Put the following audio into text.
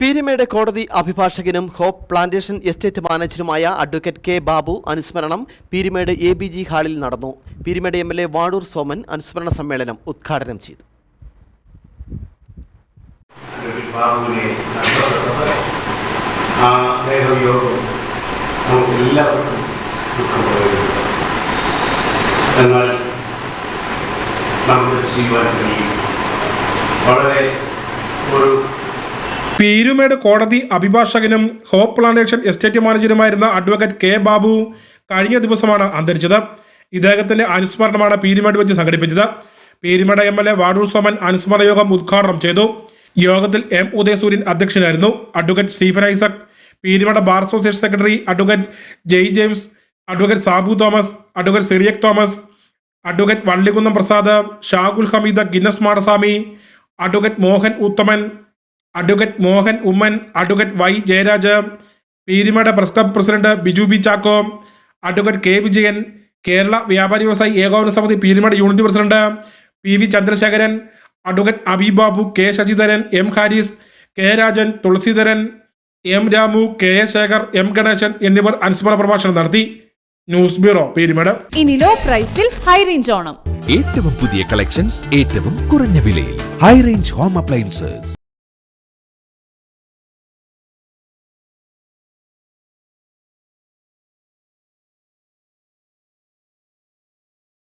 പീരിമേട് കോടതി അഭിഭാഷകനും hope plantation estate മാനേജറുമായ അഡ്വക്കേറ്റ് കെ ബാബു അനുസ്മരണം പീരിമേട് എ ബി ജി ഹാളിൽ നടന്നു. Peermade M L A Vazhoor Soman അനുസ്മരണ സമ്മേളനം ഉദ്ഘാടനം ചെയ്തു. വളരെ ഒരു പീരുമേട് കോടതി അഭിഭാഷകനും ഹോപ്പ് പ്ലാന്റേഷൻ എസ്റ്റേറ്റ് മാനേജരുമായിരുന്ന അഡ്വക്കേറ്റ് കെ ബാബു കഴിഞ്ഞ ദിവസമാണ് അന്തരിച്ചത്. ഇദ്ദേഹത്തിന്റെ അനുസ്മരണമാണ് പീരുമേട് വെച്ച് സംഘടിപ്പിച്ചത്. Peermade M L A Vazhoor Soman അനുസ്മരണ യോഗം ഉദ്ഘാടനം ചെയ്തു. യോഗത്തിൽ എം ഉദയസൂര്യൻ അധ്യക്ഷനായിരുന്നു. Advocate Stephen Isaac Peermade bar association secretary advocate Jay James advocate Sabu Thomas advocate Cyriac Thomas advocate Vallikunnam Prasad Shagul Hameed Guinness Madaswamy advocate Mohan Uthaman advocate Mohan Oommen advocate Y Jayaraj Peermade press club president Biju B Chacko advocate K Vijayan Kerala Vyapari Vyavasayi Ekopana Samithi Peermade unit president P V Chandrasekharan advocate Abibabu K Sasidharan M Haris K Rajan Thulaseedharan M Ramu K S Shekhar M Ganesan എന്നിവർ അനുസ്മരണ പ്രഭാഷണം നടത്തി. News bureau Peermade. ഇനി low പ്രൈസിൽ high range Onam. ഏറ്റവും പുതിയ collections ഏറ്റവും കുറഞ്ഞ വിലയിൽ. High range home appliances